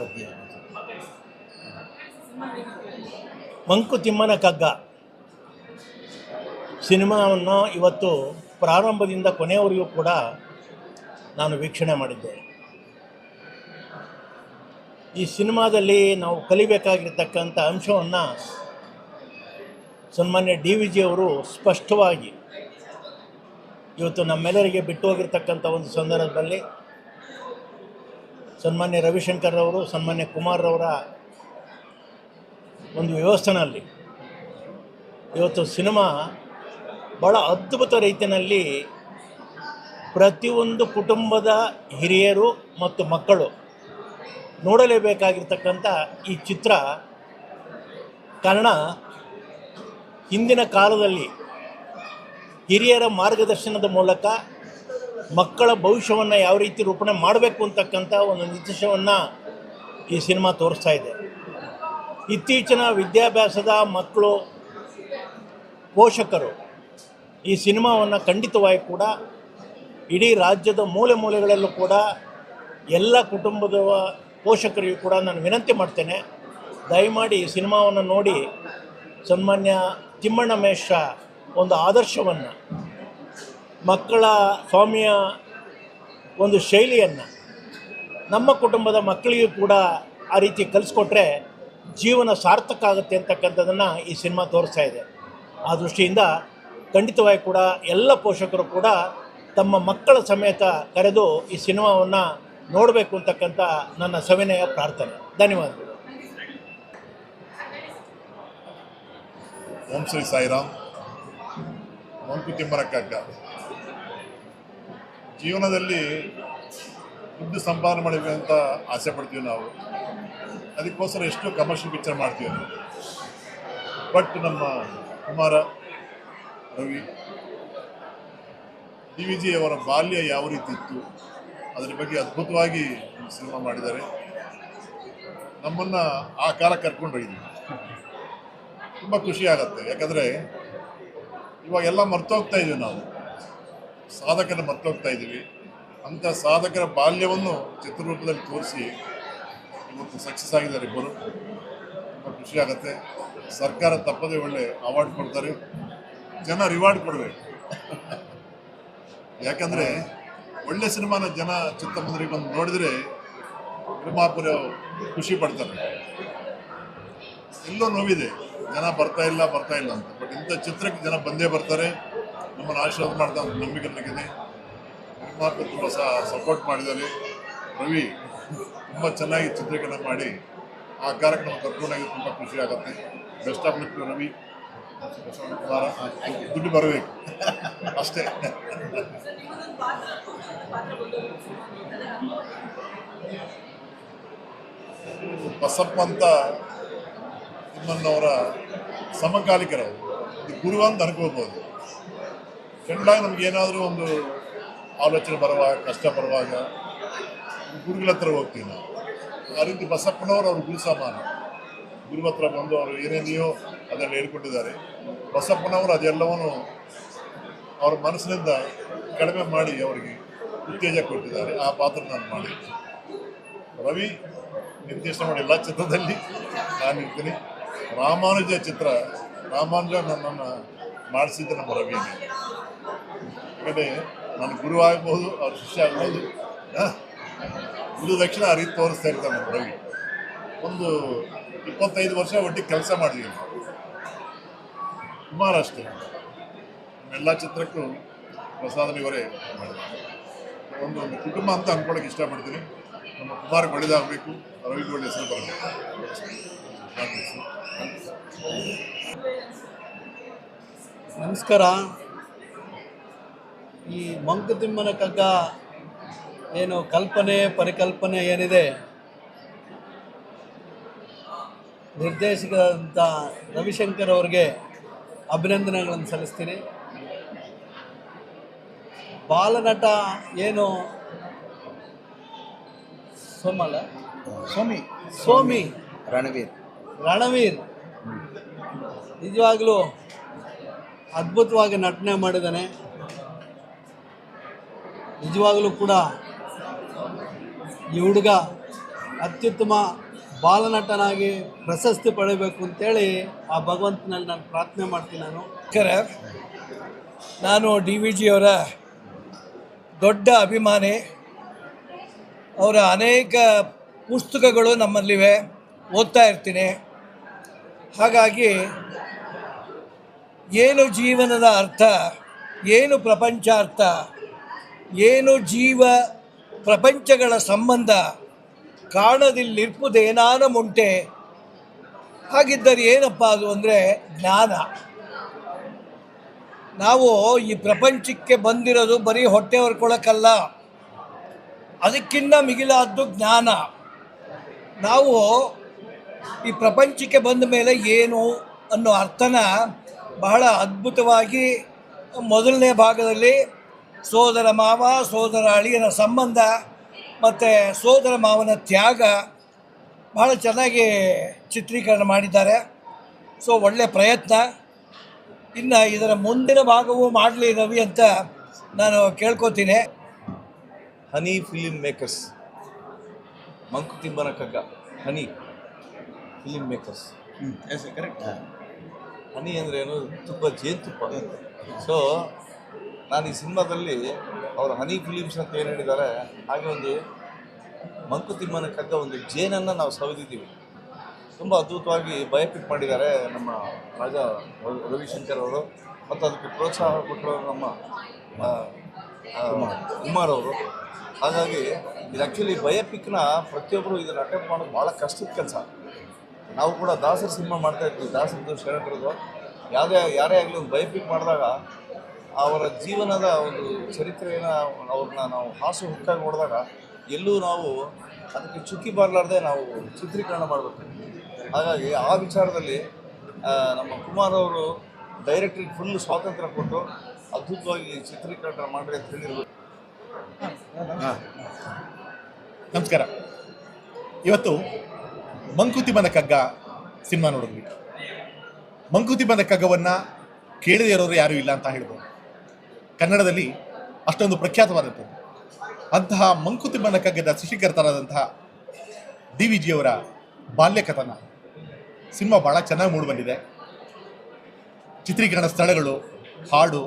ಬಗ್ಗೆ ಮಂಕುತಿಮ್ಮನ ಕಗ್ಗ. ಸಿನಿಮಾವನ್ನು ಇವತ್ತು ಪ್ರಾರಂಭದಿಂದ ಕೊನೆಯವರೆಗೂ ಕೂಡ ನಾನು ವೀಕ್ಷಣೆ ಮಾಡಿದ್ದೆ. ಈ ಸಿನಿಮಾದಲ್ಲಿ ನಾವು ಕಲಿಬೇಕಾಗಿರ್ತಕ್ಕಂಥ ಅಂಶವನ್ನು ಸನ್ಮಾನ್ಯ ಡಿ ವಿ ಜಿ ಅವರು ಸ್ಪಷ್ಟವಾಗಿ ಇವತ್ತು ನಮ್ಮೆಲ್ಲರಿಗೆ ಬಿಟ್ಟು ಹೋಗಿರ್ತಕ್ಕಂಥ ಒಂದು ಸಂದರ್ಭದಲ್ಲಿ ಸನ್ಮಾನ್ಯ ರವಿಶಂಕರ್ ಅವರು ಸನ್ಮಾನ್ಯ ಕುಮಾರ್ ಅವರ ಒಂದು ವ್ಯವಸ್ಥೆನಲ್ಲಿ ಇವತ್ತು ಸಿನಿಮಾ ಭಾಳ ಅದ್ಭುತ ರೀತಿಯಲ್ಲಿ ಪ್ರತಿಯೊಂದು ಕುಟುಂಬದ ಹಿರಿಯರು ಮತ್ತು ಮಕ್ಕಳು ನೋಡಲೇಬೇಕಾಗಿರ್ತಕ್ಕಂಥ ಈ ಚಿತ್ರ ಕಾರಣ ಹಿಂದಿನ ಕಾಲದಲ್ಲಿ ಹಿರಿಯರ ಮಾರ್ಗದರ್ಶನದ ಮೂಲಕ ಮಕ್ಕಳ ಭವಿಷ್ಯವನ್ನು ಯಾವ ರೀತಿ ರೂಪಣೆ ಮಾಡಬೇಕು ಅಂತಕ್ಕಂಥ ಒಂದು ನಿರ್ದೇಶವನ್ನು ಈ ಸಿನಿಮಾ ತೋರಿಸ್ತಾ ಇದೆ. ಇತ್ತೀಚಿನ ವಿದ್ಯಾಭ್ಯಾಸದ ಮಕ್ಕಳು, ಪೋಷಕರು ಈ ಸಿನಿಮಾವನ್ನು ಖಂಡಿತವಾಗಿ ಕೂಡ ಇಡೀ ರಾಜ್ಯದ ಮೂಲೆ ಮೂಲೆಗಳಲ್ಲೂ ಕೂಡ ಎಲ್ಲ ಕುಟುಂಬದ ಪೋಷಕರಿಗೂ ಕೂಡ ನಾನು ವಿನಂತಿ ಮಾಡ್ತೇನೆ. ದಯಮಾಡಿ ಈ ಸಿನಿಮಾವನ್ನು ನೋಡಿ ಸನ್ಮಾನ್ಯ ತಿಮ್ಮಣ್ಣ ಮೇಷ ಒಂದು ಆದರ್ಶವನ್ನು ಮಕ್ಕಳ ಸ್ವಾಮಿಯ ಒಂದು ಶೈಲಿಯನ್ನು ನಮ್ಮ ಕುಟುಂಬದ ಮಕ್ಕಳಿಗೂ ಕೂಡ ಆ ರೀತಿ ಕಲಿಸ್ಕೊಟ್ರೆ ಜೀವನ ಸಾರ್ಥಕ ಆಗುತ್ತೆ ಅಂತಕ್ಕಂಥದ್ದನ್ನು ಈ ಸಿನಿಮಾ ತೋರಿಸ್ತಾ ಇದೆ. ಆ ದೃಷ್ಟಿಯಿಂದ ಖಂಡಿತವಾಗಿ ಕೂಡ ಎಲ್ಲ ಪೋಷಕರು ಕೂಡ ತಮ್ಮ ಮಕ್ಕಳ ಸಮೇತ ಕರೆದು ಈ ಸಿನಿಮಾವನ್ನು ನೋಡಬೇಕು ಅಂತಕ್ಕಂಥ ನನ್ನ ಸವಿನಯ ಪ್ರಾರ್ಥನೆ. ಧನ್ಯವಾದಗಳು ಓಂ ಶ್ರೀ ಸಾಯಿರಾಮ್. ಮಂಕುತಿಮ್ಮನ ಕಗ್ಗ ಜೀವನದಲ್ಲಿ ದುಡ್ಡು ಸಂಪಾದನೆ ಅಂತ ಆಸೆ ಪಡ್ತೀವಿ ನಾವು. ಅದಕ್ಕೋಸ್ಕರ ಎಷ್ಟು ಕಮರ್ಷಿಯಲ್ ಪಿಕ್ಚರ್ ಮಾಡ್ತೀವಿ ನಾವು. ಬಟ್ ನಮ್ಮ Kumara, Ravi, D V G ಅವರ ಬಾಲ್ಯ ಯಾವ ರೀತಿ ಇತ್ತು, ಅದರ ಬಗ್ಗೆ ಅದ್ಭುತವಾಗಿ ಸಿನಿಮಾ ಮಾಡಿದ್ದಾರೆ. ನಮ್ಮನ್ನು ಆ ಕಾಲ ಕರ್ಕೊಂಡೋಗಿದ್ದೀವಿ ತುಂಬ ಖುಷಿ ಆಗುತ್ತೆ. ಯಾಕಂದರೆ ಇವಾಗೆಲ್ಲ ಮರ್ತೋಗ್ತಾ ಇದ್ದೀವಿ ನಾವು. ಸಾಧಕನ ಮರ್ತೋಗ್ತಾ ಇದ್ದೀವಿ. ಅಂಥ ಸಾಧಕರ ಬಾಲ್ಯವನ್ನು ಚಿತ್ರರೂಪದಲ್ಲಿ ತೋರಿಸಿ ಇವತ್ತು ಸಕ್ಸಸ್ ಆಗಿದ್ದಾರೆ ಇಬ್ಬರು. ತುಂಬ ಖುಷಿ ಆಗುತ್ತೆ. ಸರ್ಕಾರ ತಪ್ಪದೆ ಒಳ್ಳೆ ಅವಾರ್ಡ್ ಕೊಡ್ತಾರೆ. ಜನ ರಿವಾರ್ಡ್ ಕೊಡಬೇಕು. ಯಾಕಂದರೆ ಒಳ್ಳೆ ಸಿನಿಮಾನ ಜನ ಚಿತ್ರಮಂದಿರಿಗೆ ಬಂದು ನೋಡಿದರೆ ನಿರ್ಮಾಪಕರು ಖುಷಿ ಪಡ್ತಾರೆ. ಎಲ್ಲೋ ನೋವಿದೆ. ಜನ ಬರ್ತಾ ಇಲ್ಲ ಬರ್ತಾ ಇಲ್ಲ ಅಂತ. ಬಟ್ ಇಂಥ ಚಿತ್ರಕ್ಕೆ ಜನ ಬಂದೇ ಬರ್ತಾರೆ. ನಮ್ಮನ್ನು ಆಶೀರ್ವಾದ ಮಾಡ್ತಾ ಅಂತ ನಂಬಿಕೆ ನನಗಿದೆ. ತುಂಬ ಸಪೋರ್ಟ್ ಮಾಡಿದ್ದಾರೆ. ರವಿ, ತುಂಬ ಚೆನ್ನಾಗಿ ಚಿತ್ರೀಕರಣ ಮಾಡಿ ಆ ಕಾರ್ಯಕ್ರಮ ಕರ್ಕೊಂಡಾಗಿ ತುಂಬ ಖುಷಿ ಆಗುತ್ತೆ. Best of luck Ravi. ದುಡ್ಡು ಬರಬೇಕು. ಅಷ್ಟೇ. ಬಸಪ್ಪ ಅಂತ ತಿಮ್ಮಣ್ಣವರ ಸಮಕಾಲಿಕರವರು ಗುರು ಅಂತ ಅನ್ಕೋಬೋದು. ನಮ್ಗೆ ಏನಾದರೂ ಒಂದು ಆಲೋಚನೆ ಬರುವಾಗ ಕಷ್ಟ ಬರುವಾಗ ಗುರುಗಳ ಹತ್ರ ಹೋಗ್ತೀವಿ ನಾವು. ಆ ರೀತಿ ಬಸಪ್ಪನವರು ಅವರು ಗುರು ಸಮಾನ. ಗುರು ಹತ್ರ ಬಂದು ಅವರು ಏನೇನೆಯೋ ಅದನ್ನು ಹೇಳ್ಕೊಟ್ಟಿದ್ದಾರೆ. ಬಸಪ್ಪನವರು ಅದೆಲ್ಲವನ್ನು ಅವ್ರ ಮನಸ್ಸಿನಿಂದ ಕಡಿಮೆ ಮಾಡಿ ಅವರಿಗೆ ಉತ್ತೇಜ ಕೊಟ್ಟಿದ್ದಾರೆ. ಆ ಪಾತ್ರ ನಾನು ಮಾಡಿದ್ದೆ. ರವಿ ನಿರ್ದೇಶನ ಮಾಡಿ ಎಲ್ಲ ಚಿತ್ರದಲ್ಲಿ ನಾನಿರ್ತೀನಿ ರಾಮಾನುಜ ಚಿತ್ರ, ರಾಮಾನುಜ ನನ್ನನ್ನು ಮಾಡಿಸಿದ್ದೆ ನಮ್ಮ ರವಿನೇ ಯಾಕಂದರೆ ನನ್ನ ಗುರು ಆಗ್ಬೋದು, ಅವ್ರ ಶಿಷ್ಯ ಆಗ್ಬೋದು. ಗುರು ದಕ್ಷಿಣ ಆ ರೀತಿ ತೋರಿಸ್ತಾ ಇರ್ತಾನೆ ನಮ್ಮ ರವಿ. ಒಂದು ಇಪ್ಪತ್ತೈದು ವರ್ಷ ಒಟ್ಟಿಗೆ ಕೆಲಸ ಮಾಡಿದ್ವಿ ಅಷ್ಟೇ. ಎಲ್ಲ ಚಿತ್ರಕ್ಕೂ ಪ್ರಸಾದ ಇವರೇ ಒಂದು ಒಂದು ಕುಟುಂಬ ಅಂತ ಅಂದ್ಕೊಳಕ್ಕೆ ಇಷ್ಟಪಡ್ತೀನಿ. ನಮ್ಮ ಕುಮಾರ್ ಒಳ್ಳೇದಾಗಬೇಕು ರವಿಗೆ ಒಳ್ಳೆ ಹೆಸರು ಬರಬೇಕು. ನಮಸ್ಕಾರ. ಈ ಮಂಕುತಿಮ್ಮನ ಕಗ್ಗ ಏನು ಕಲ್ಪನೆ ಪರಿಕಲ್ಪನೆ ಏನಿದೆ? ನಿರ್ದೇಶಕರಂಥ ರವಿಶಂಕರ್ ಅವರಿಗೆ ಅಭಿನಂದನೆಗಳನ್ನು ಸಲ್ಲಿಸ್ತೀನಿ. ಬಾಲನಟ ಏನು? ಸೋಮಲ ಸ್ವಾಮಿ ಸೋಮಿ. ರಣವೀರ್. ರಣವೀರ್. ನಿಜವಾಗ್ಲೂ ಅದ್ಭುತವಾಗಿ ನಟನೆ ಮಾಡಿದ್ದಾನೆ. ನಿಜವಾಗ್ಲೂ ಕೂಡ ಈ ಹುಡುಗ ಅತ್ಯುತ್ತಮ ಬಾಲನಟನಾಗಿ ಪ್ರಶಸ್ತಿ ಪಡೆಯಬೇಕು ಅಂತೇಳಿ ಆ ಭಗವಂತನಲ್ಲಿ ನಾನು ಪ್ರಾರ್ಥನೆ ಮಾಡ್ತೀನಿ ನಾನು. ನಮಸ್ಕಾರ ನಾನು ಡಿ ವಿ ಜಿಯವರ ದೊಡ್ಡ ಅಭಿಮಾನಿ. ಅವರ ಅನೇಕ ಪುಸ್ತಕಗಳು ನಮ್ಮಲ್ಲಿವೆ, ಓದ್ತಾ ಇರ್ತೀನಿ. ಹಾಗಾಗಿ ಏನು ಜೀವನದ ಅರ್ಥ, ಏನು ಪ್ರಪಂಚ ಅರ್ಥ ಏನು ಜೀವ ಪ್ರಪಂಚಗಳ ಸಂಬಂಧ ಕಾಣದಿಲ್ಲಿರ್ಪುದೇನಾನ ಮುಂಟೆ ಹಾಗಿದ್ದರೆ ಏನಪ್ಪ ಅದು ಅಂದರೆ ಜ್ಞಾನ. ನಾವು ಈ ಪ್ರಪಂಚಕ್ಕೆ ಬಂದಿರೋದು ಬರೀ ಹೊಟ್ಟೆ ಹೊರ್ಕೊಳಕ್ಕಲ್ಲ ಅದಕ್ಕಿಂತ ಮಿಗಿಲಾದ್ದು ಜ್ಞಾನ. ನಾವು ಈ ಪ್ರಪಂಚಕ್ಕೆ ಬಂದ ಮೇಲೆ ಏನು ಅನ್ನೋ ಅರ್ಥನ ಬಹಳ ಅದ್ಭುತವಾಗಿ ಮೊದಲನೇ ಭಾಗದಲ್ಲಿ ಸೋದರ ಮಾವ ಸೋದರ ಅಳಿಯನ ಸಂಬಂಧ ಮತ್ತು ಸೋದರ ಮಾವನ ತ್ಯಾಗ ಭಾಳ ಚೆನ್ನಾಗಿ ಚಿತ್ರೀಕರಣ ಮಾಡಿದ್ದಾರೆ. ಸೊ ಒಳ್ಳೆಯ ಪ್ರಯತ್ನ. ಇನ್ನು ಇದರ ಮುಂದಿನ ಭಾಗವೂ ಮಾಡಲಿ ರವಿ ಅಂತ ನಾನು ಕೇಳ್ಕೊತೀನಿ. ಹನಿ ಫಿಲಿಮ್ ಮೇಕರ್ಸ್ ಮಂಕುತಿಂಬನ ಕಗ್ಗ. Honey film makers correct honey ಅಂದರೆ ಏನು? ತುಪ್ಪ ಜೇನುತುಪ್ಪ ಸೊ ನಾನು ಈ ಸಿನಿಮಾದಲ್ಲಿ ಅವರು ಹನಿ ಫಿಲಿಮ್ಸ್ ಅಂತ ಏನು ಹೇಳಿದ್ದಾರೆ ಹಾಗೆ ಒಂದು ಮಂಕುತಿಮ್ಮನ ಕದ್ದ ಒಂದು ಜೇನನ್ನು ನಾವು ಸವಿದಿದ್ದೀವಿ. ತುಂಬ ಅದ್ಭುತವಾಗಿ ಬಯೋಪಿಕ್ ಮಾಡಿದ್ದಾರೆ ನಮ್ಮ ರಾಜ ರವಿಶಂಕರ್ ಅವರು ಮತ್ತು ಅದಕ್ಕೆ ಪ್ರೋತ್ಸಾಹ ಕೊಟ್ಟರು ನಮ್ಮ ಕುಮಾರ್. ಅವರು. ಹಾಗಾಗಿ ಇದು ಆ್ಯಕ್ಚುಲಿ ಬಯೋಪಿಕ್ನ ಪ್ರತಿಯೊಬ್ಬರು ಇದನ್ನು ಅಟೆಂಪ್ಟ್ ಮಾಡೋದು ಭಾಳ ಕಷ್ಟದ ಕೆಲಸ. ನಾವು ಕೂಡ ದಾಸರ ಸಿನಿಮಾ ಮಾಡ್ತಾ ಇರ್ತೀವಿ ದಾಸರದ್ದು ಶರಣರದು ಯಾವುದೇ ಯಾರೇ ಆಗಲಿ ಒಂದು ಬಯೋಪಿಕ್ ಮಾಡಿದಾಗ ಅವರ ಜೀವನದ ಒಂದು ಚರಿತ್ರೆಯನ್ನು ಅವ್ರನ್ನ ನಾವು ಹಾಸು ಹುಕ್ಕಾಗಿ ನೋಡಿದಾಗ ಎಲ್ಲೂ ನಾವು ಅದಕ್ಕೆ ಚುಕ್ಕಿ ಬರಲಾರ್ದೆ ನಾವು ಚಿತ್ರೀಕರಣ ಮಾಡಬೇಕು. ಹಾಗಾಗಿ ಆ ವಿಚಾರದಲ್ಲಿ ನಮ್ಮ ಕುಮಾರ್ ಅವರು ಡೈರೆಕ್ಟ್ರಿಗೆ ಫುಲ್ ಸ್ವಾತಂತ್ರ್ಯ ಕೊಟ್ಟು ಅದ್ಭುತವಾಗಿ ಚಿತ್ರೀಕರಣ ಮಾಡಿರಿ ಅಂತ ಹೇಳಿರ್ಬೋದು ನಮಸ್ಕಾರ. ಇವತ್ತು ಮಂಕುತಿಮ್ಮನ ಕಗ್ಗ ಸಿನಿಮಾ ನೋಡಿದ್ವಿ. ಮಂಕುತಿಮ್ಮನ ಕಗ್ಗವನ್ನು ಕೇಳದೇ ಇರೋರು ಯಾರೂ ಇಲ್ಲ ಅಂತ ಹೇಳ್ಬೋದು. ಕನ್ನಡದಲ್ಲಿ ಅಷ್ಟೊಂದು ಪ್ರಖ್ಯಾತವಾದಂಥದ್ದು ಅಂತಹ ಮಂಕುತಿಮ್ಮನ ಕಗ್ಗದ ಸೃಷ್ಟಿಕರ್ತರಾದಂತಹ ಡಿ ವಿ ಜಿಯವರ ಬಾಲ್ಯ ಕಥನ ಸಿನಿಮಾ ಭಾಳ ಚೆನ್ನಾಗಿ ಮೂಡಿಬಂದಿದೆ. ಚಿತ್ರೀಕರಣ ಸ್ಥಳಗಳು, ಹಾಡು,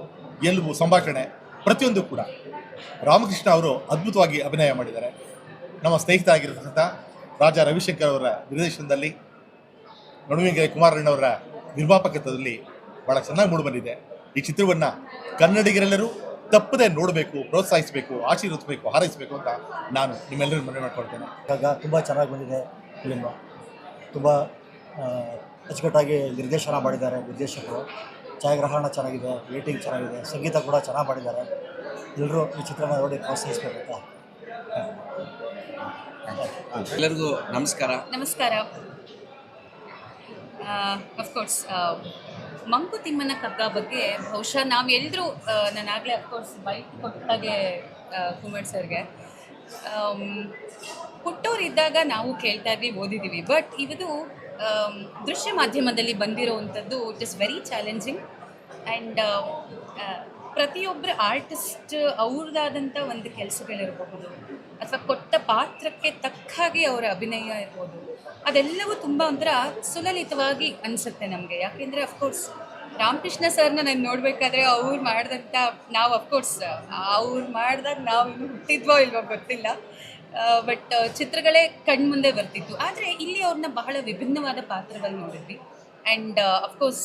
ಎಲುಬು, ಸಂಭಾಷಣೆ ಪ್ರತಿಯೊಂದು ಕೂಡ ರಾಮಕೃಷ್ಣ ಅವರು ಅದ್ಭುತವಾಗಿ ಅಭಿನಯ ಮಾಡಿದ್ದಾರೆ. ನಮ್ಮ ಸ್ನೇಹಿತ ಆಗಿರತಕ್ಕಂಥ ರಾಜಾ ರವಿಶಂಕರ್ ಅವರ ನಿರ್ದೇಶನದಲ್ಲಿ ನಡುವಿಗೆ ಕುಮಾರಣ್ಣವರ ನಿರ್ಮಾಪಕತ್ವದಲ್ಲಿ ಭಾಳ ಚೆನ್ನಾಗಿ ಮೂಡಿಬಂದಿದೆ. ಈ ಚಿತ್ರವನ್ನು ಕನ್ನಡಿಗರೆಲ್ಲರೂ ತಪ್ಪದೆ ನೋಡಬೇಕು ಪ್ರೋತ್ಸಾಹಿಸಬೇಕು ಆಶೀರ್ವದಿಸಬೇಕು ಹಾರೈಸಬೇಕು ಅಂತ ನಾನು ನಿಮ್ಮೆಲ್ಲರೂ ಮನವಿ ಮಾಡ್ಕೊಳ್ತೇನೆ. ಆಗ ತುಂಬ ಚೆನ್ನಾಗಿ ಬಂದಿದೆ ಫಿಲಿಮು ತುಂಬ ಅಚ್ಚುಕಟ್ಟಾಗಿ ನಿರ್ದೇಶನ ಮಾಡಿದ್ದಾರೆ ನಿರ್ದೇಶಕರು. ಛಾಯಾಗ್ರಹಣ ಚೆನ್ನಾಗಿದೆ ರೇಟಿಂಗ್ ಚೆನ್ನಾಗಿದೆ ಸಂಗೀತ ಕೂಡ ಚೆನ್ನಾಗಿ ಮಾಡಿದ್ದಾರೆ. ಎಲ್ಲರೂ ಈ ಚಿತ್ರನ ನೋಡಿ ಪ್ರೋತ್ಸಾಹಿಸಬೇಕು ಎಲ್ಲರಿಗೂ ನಮಸ್ಕಾರ. ನಮಸ್ಕಾರ. ಅಫ್ಕೋರ್ಸ್ ಮಂಕುತಿಮ್ಮನ ಕಗ್ಗ ಬಗ್ಗೆ ಬಹುಶಃ ನಾವು ಎಲ್ಲರೂ ನಾನಾಗಲೇ ಅಫ್ಕೋರ್ಸ್ ಬೈಕ್ ಕೊಟ್ಟಾಗೆ ಕುಮಾರ್ ಸರ್ಗೆ ಹುಟ್ಟೋರಿದ್ದಾಗ ನಾವು ಕೇಳ್ತಾ ಇದ್ವಿ ಓದಿದ್ದೀವಿ ಬಟ್ ಇದು ದೃಶ್ಯ ಮಾಧ್ಯಮದಲ್ಲಿ ಬಂದಿರೋವಂಥದ್ದು it is very challenging and ಪ್ರತಿಯೊಬ್ಬರ ಆರ್ಟಿಸ್ಟ್ ಅವ್ರದ್ದಾದಂಥ ಒಂದು ಕೆಲಸಗಳಿರಬಹುದು. ಅಥವಾ ಕೊಟ್ಟ ಪಾತ್ರಕ್ಕೆ ತಕ್ಕ ಹಾಗೆ ಅವರ ಅಭಿನಯ ಇರ್ಬೋದು. ಅದೆಲ್ಲವೂ ತುಂಬ ಒಂಥರ ಸುಲಲಿತವಾಗಿ ಅನಿಸುತ್ತೆ ನಮಗೆ. ಯಾಕೆಂದರೆ ಅಫ್ಕೋರ್ಸ್ ರಾಮಕೃಷ್ಣ ಸರ್ನ ನಾನು ನೋಡಬೇಕಾದ್ರೆ ಅವ್ರು ಮಾಡಿದಂಥ ನಾವು ಅಫ್ಕೋರ್ಸ್ ಅವ್ರು ಮಾಡಿದಾಗ ನಾವು ಇನ್ನು ಹುಟ್ಟಿದ್ವೋ ಇಲ್ವೋ ಗೊತ್ತಿಲ್ಲ. ಬಟ್ ಚಿತ್ರಗಳೇ ಕಣ್ಮುಂದೆ ಬರ್ತಿತ್ತು. ಆದರೆ, ಇಲ್ಲಿ ಅವ್ರನ್ನ ಬಹಳ ವಿಭಿನ್ನವಾದ ಪಾತ್ರವನ್ನು ನೋಡಿದ್ವಿ. ಆ್ಯಂಡ್ ಅಫ್ಕೋರ್ಸ್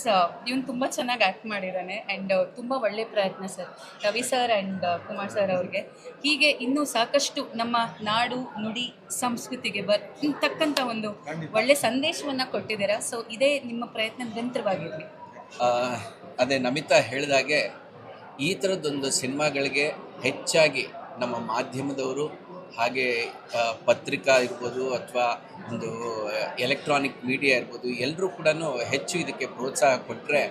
ಇವನು ತುಂಬ ಚೆನ್ನಾಗಿ ಆ್ಯಕ್ಟ್ ಮಾಡಿದ್ದಾನೆ ಆ್ಯಂಡ್ ತುಂಬ ಒಳ್ಳೆ ಪ್ರಯತ್ನ sir Ravi sir and Kumar sir ಅವ್ರಿಗೆ. ಹೀಗೆ ಇನ್ನೂ ಸಾಕಷ್ಟು ನಮ್ಮ ನಾಡು ನುಡಿ ಸಂಸ್ಕೃತಿಗೆ ಬರ್ ತಕ್ಕಂಥ ಒಂದು ಒಳ್ಳೆ ಸಂದೇಶವನ್ನು ಕೊಟ್ಟಿದ್ದೀರಾ. ಸೊ ಇದೇ ನಿಮ್ಮ ಪ್ರಯತ್ನ ನಿರಂತರವಾಗಿರಲಿ. ಅದೇ ನಮಿತಾ ಹೇಳಿದಾಗೆ ಈ ಥರದ್ದೊಂದು ಸಿನಿಮಾಗಳಿಗೆ ಹೆಚ್ಚಾಗಿ ನಮ್ಮ ಮಾಧ್ಯಮದವರು ಹಾಗೆ ಪತ್ರಿಕಾ ಇರ್ಬೋದು ಅಥವಾ ಒಂದು ಎಲೆಕ್ಟ್ರಾನಿಕ್ ಮೀಡಿಯಾ ಇರ್ಬೋದು ಎಲ್ಲರೂ ಕೂಡ ಹೆಚ್ಚು ಇದಕ್ಕೆ ಪ್ರೋತ್ಸಾಹ ಕೊಟ್ಟರೆ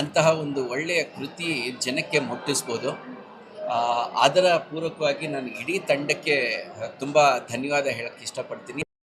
ಅಂತಹ ಒಂದು ಒಳ್ಳೆಯ ಕೃತಿ ಜನಕ್ಕೆ ಮುಟ್ಟಿಸ್ಬೋದು. ಅದರ ಪೂರಕವಾಗಿ ನಾನು ಇಡೀ ತಂಡಕ್ಕೆ ತುಂಬ ಧನ್ಯವಾದ ಹೇಳಕ್ಕೆ ಇಷ್ಟಪಡ್ತೀನಿ.